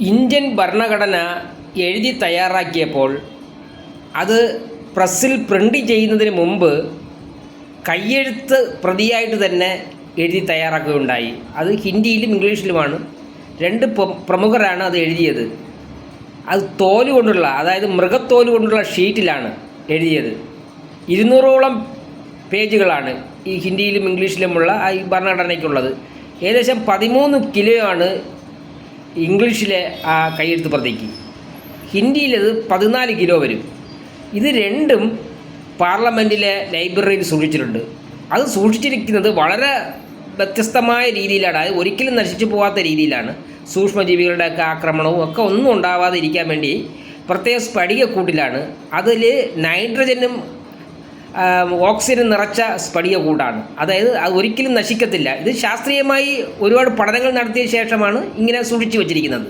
Indian ഭരണഘടന എഴുതി തയ്യാറാക്കിയപ്പോൾ അത് പ്രസ്സിൽ പ്രിന്റ് ചെയ്യുന്നതിന് മുമ്പ് കയ്യെഴുത്ത് പ്രതിയായിട്ട് തന്നെ എഴുതി തയ്യാറാക്കുകയുണ്ടായി. അത് ഹിന്ദിയിലും ഇംഗ്ലീഷിലുമാണ്. രണ്ട് പ്രമുഖരാണ് അത് എഴുതിയത്. അത് തോൽ കൊണ്ടുള്ള അതായത് മൃഗത്തോൽ കൊണ്ടുള്ള ഷീറ്റിലാണ് എഴുതിയത്. ഇരുന്നൂറോളം പേജുകളാണ് ഈ ഹിന്ദിയിലും ഇംഗ്ലീഷിലുമുള്ള ഈ ഭരണഘടനയ്ക്കുള്ളത്. ഏകദേശം പതിമൂന്ന് കിലോ ആണ് ഇംഗ്ലീഷിലെ ആ കയ്യെഴുത്ത് പ്രതിക്ക് ഹിന്ദിയിലത് പതിനാല് കിലോ വരും. ഇത് രണ്ടും പാർലമെന്റിലെ ലൈബ്രറിയിൽ സൂക്ഷിച്ചിട്ടുണ്ട്. അത് സൂക്ഷിച്ചിരിക്കുന്നത് വളരെ വ്യത്യസ്തമായ രീതിയിലാണ്. അത് ഒരിക്കലും നശിച്ചു പോകാത്ത രീതിയിലാണ്. സൂക്ഷ്മജീവികളുടെയൊക്കെ ആക്രമണവും ഒക്കെ ഒന്നും ഉണ്ടാവാതിരിക്കാൻ വേണ്ടി പ്രത്യേക സ്ഫടികക്കൂട്ടിലാണ് അതിൽ നൈട്രജനും ഓക്സിജൻ നിറച്ച സ്പടിക കൂടാണ്. അതായത് അത് ഒരിക്കലും നശിക്കത്തില്ല. ഇത് ശാസ്ത്രീയമായി ഒരുപാട് പഠനങ്ങൾ നടത്തിയ ശേഷമാണ് ഇങ്ങനെ സൂക്ഷിച്ചു വച്ചിരിക്കുന്നത്.